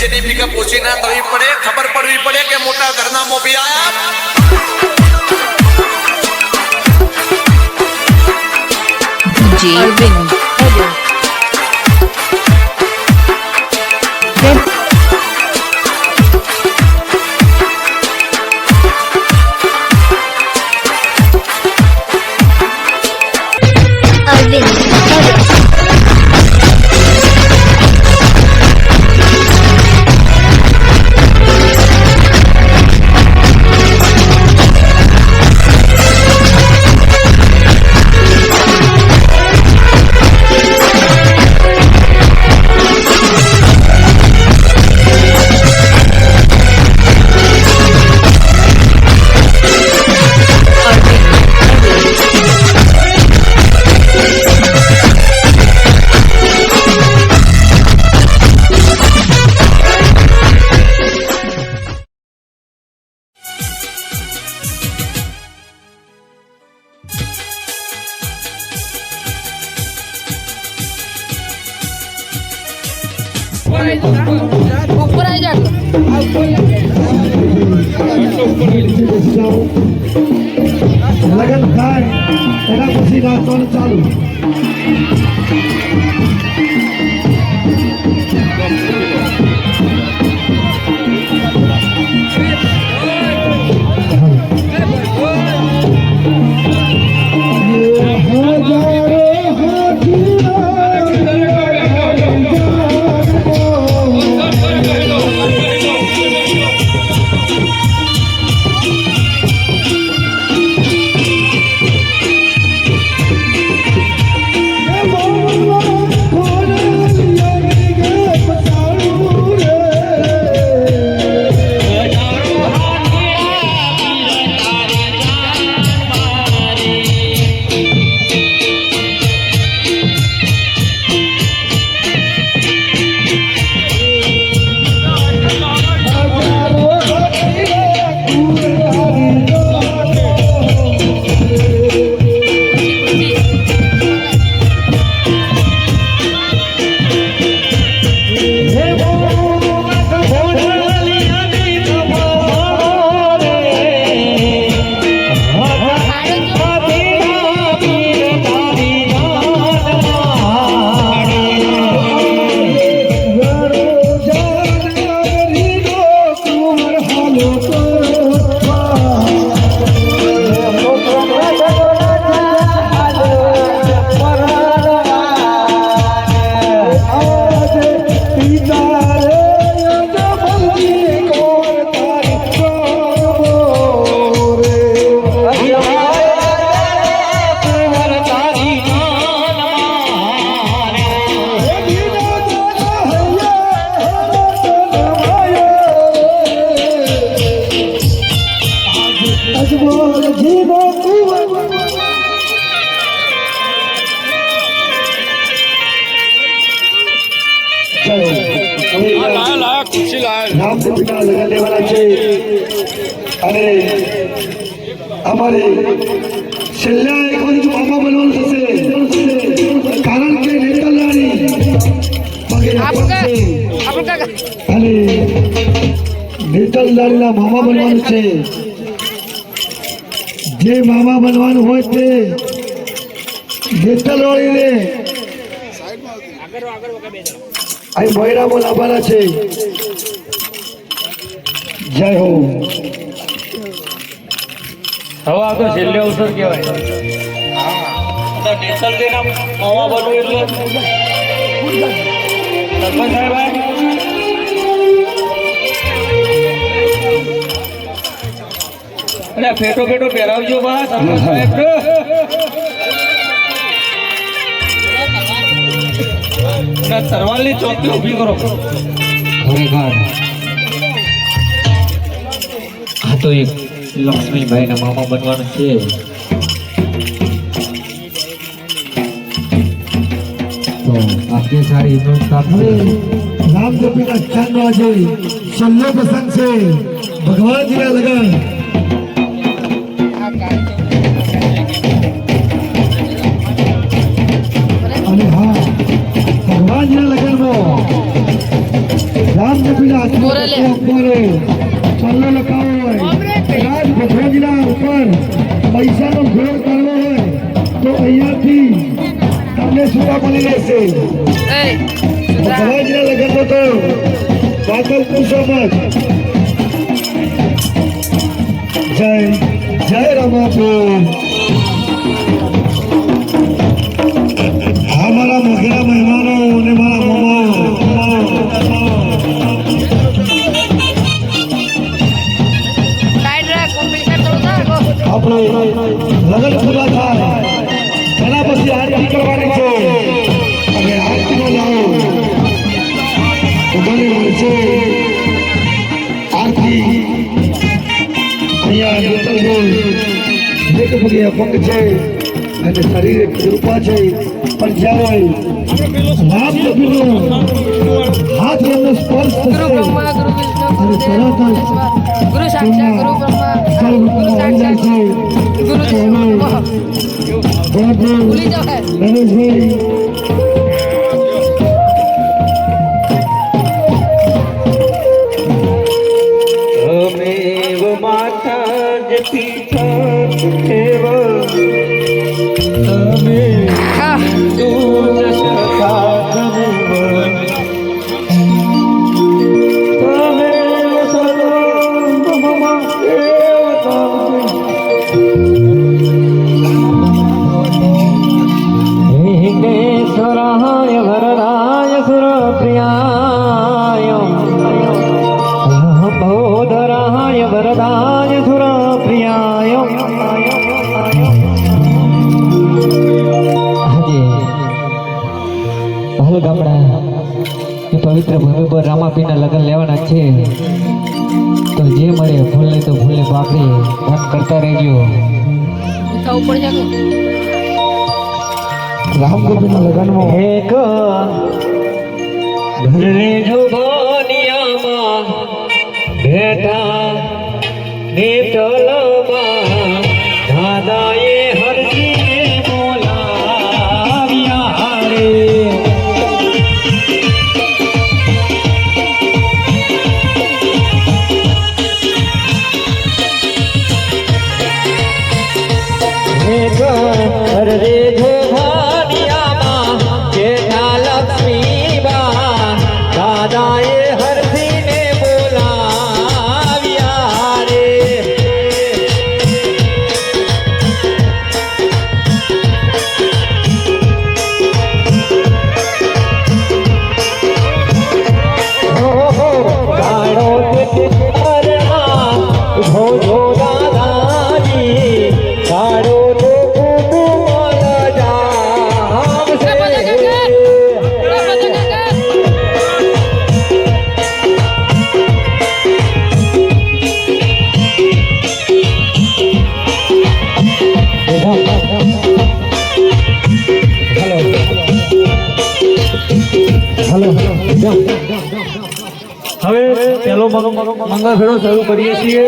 જેની પીકઅપ ઓછી ના થવી પડે ખબર પડવી પડે કે મોટા ઘરના મોભી આયા DJ Arvind. નેતલદારીના મામા બનવાનું છે. જે મામા બનવાનું હોય તે નેતલવાળીને અહીં મોયરામાં લાવવાના છે. જય હો. હવે આ તો છેલ્લે અવસર કહેવાય. બનવું એટલે સરપંચ સાહેબ આ ફેટો ફેટો પહેરાવજો બા તરવાલની ચોકી ઊભી કરો. ખરેખર આ તો એક લક્ષ્મીભાઈના મામા બનવાનું છે. તો આપની સારી સાથે આપી. રામદેવના ચાંદનો આજે છેલ્લો પ્રસંગ છે. ભગવાનજીના લગન. પૈસાનો ઘોર કરવો હોય તો અહીંયાથી તમને સુવા મળી રહેશે. એ ભદ્રજના લગ્નનો તો પૂછો મત જય જય રમાપુર. અહીંયા નૂતનભાઈ એક પગે અપંગ છે અને શરીરે કૃપા છે પણ જ્યારે નામ લખીનો હાથ એમનો સ્પર્શ થશે બ્રહ્મા ગુરુ વિષ્ણુ અને તરત જ ગુરુ સાક્ષાત ગુરુ બ્રહ્મા માતા જ ભાલ ગામડા એ પવિત્ર ભૂમિ પર રામાપીના લગ્ન લેવાના છે તો જે મળે ભૂલે તો ભૂલે પાકડી વાત કરતા રહેજો રામ? રામગોપીના લગ્નમાં એક ઘરે જુબાનિયામાં બેઠા નેતલમાં દાદાએ હરજીને હેલો હવે પેલો મંગળ ફેરો શરૂ કરીએ છીએ.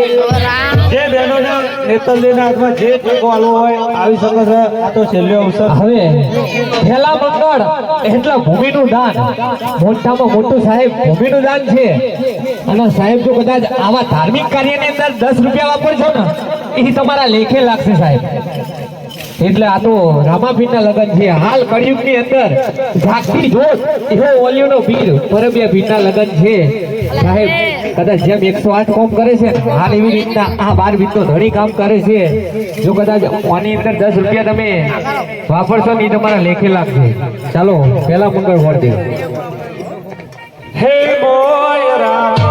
જે બહેનો નેતરજીના હાથમાં જે ટેકો આલવો હોય, આવી શકે છે. આ તો છેલ્લો અવસર. હવે પહેલા મંગળ એટલે ભૂમિનું દાન. મોટામાં મોટું સાહેબ ભૂમિનું દાન છે. અને સાહેબ જો કદાચ આવા ધાર્મિક કાર્યની અંદર દસ રૂપિયા વાપરશો ને, એ તમારા લેખે લાગશે સાહેબ. એટલે આ તો રામાપીરના લગ્ન છે. હાલ કળિયુગની અંદર જાગતી જોશ, એવો ઓલિયોનો ભીડ પરબિયા ભીડના લગ્ન છે. સાહેબ, કદાચ જેમ એકસો આઠ કોમ કરે છે, હાલ એવી રીતના આ બાર ભીડનો ધણી કામ કરે છે. જો કદાચ આની અંદર દસ રૂપિયા તમે વાપરશો ને તમારા લેખે લાગશે. ચાલો, પહેલા મંગળ વોટ દે હે મોયરા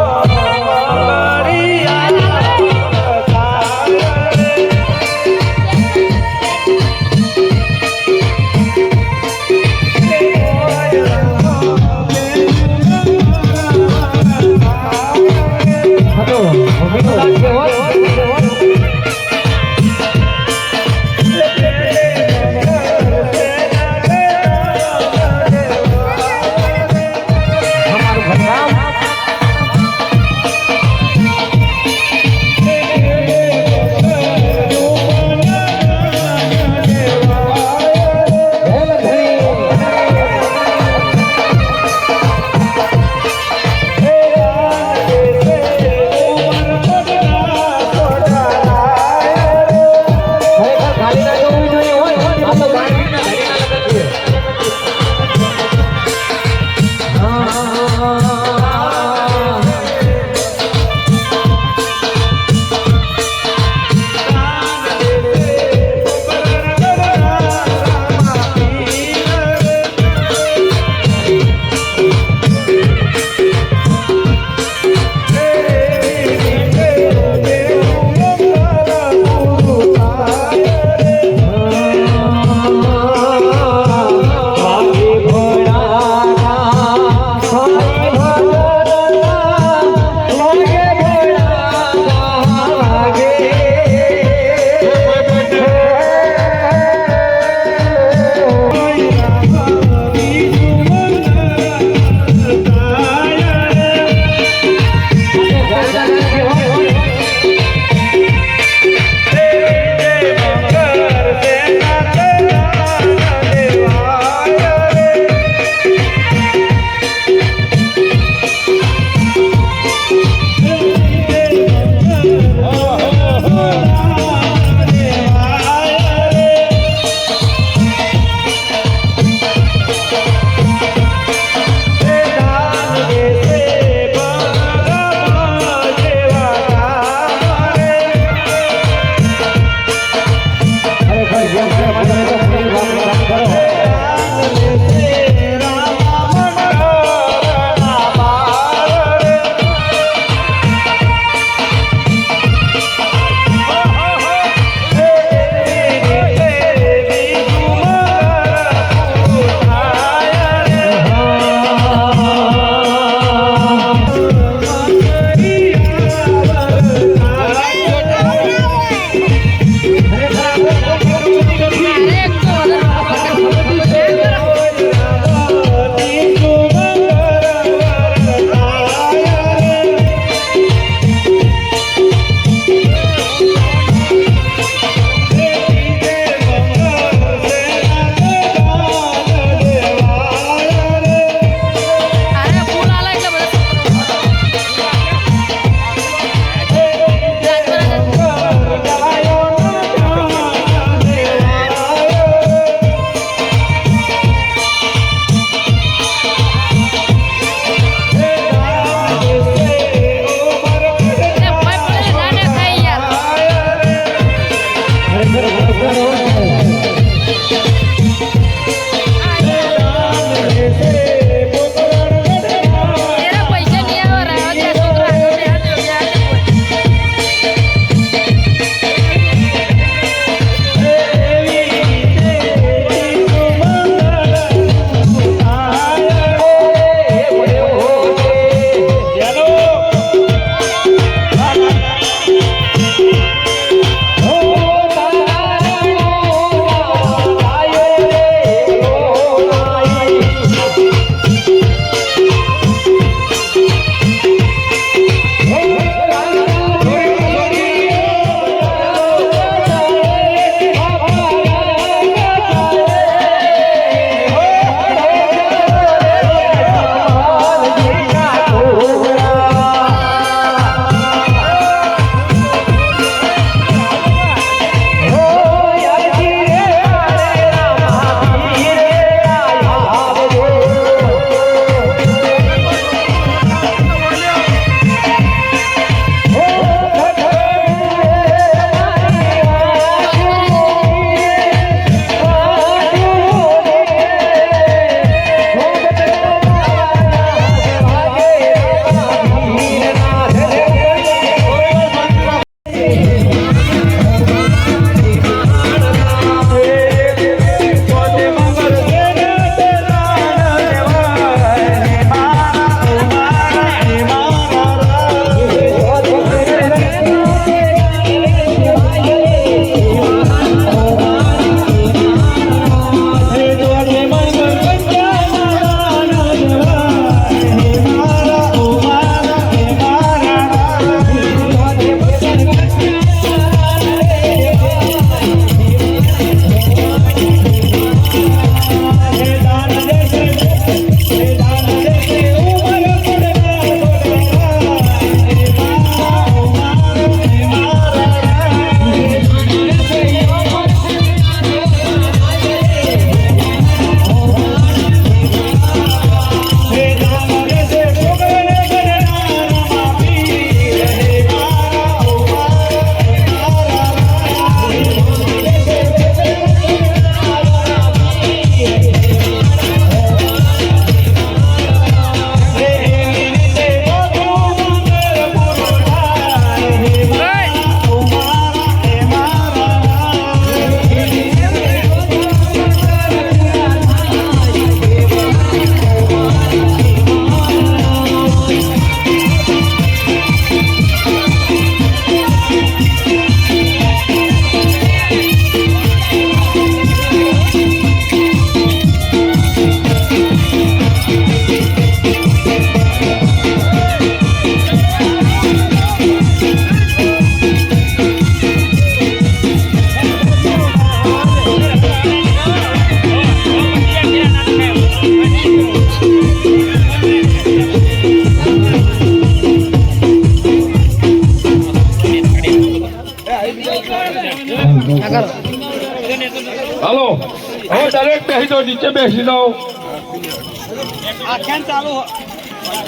બેસી દો નીચે બેસી દો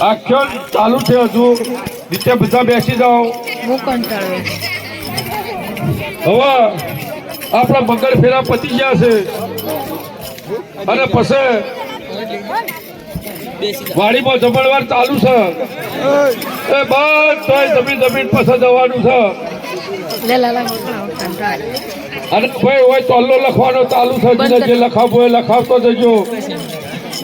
આખ્યાન ચાલુ છે હજુ. નીચે બધા બેસી જાઓ હવે આપણા મંગળ ફેરા પતી ગયા છે. અને પછી વાડીમાં જમણવાર ચાલુ છે. એ બધા જમીન જમીન પાસે જવાનું છે. અને ભાઈ હોય ચોલ્લો લખવાનો ચાલુ જેને જે લખાવવું હોય લખાવતો જજો.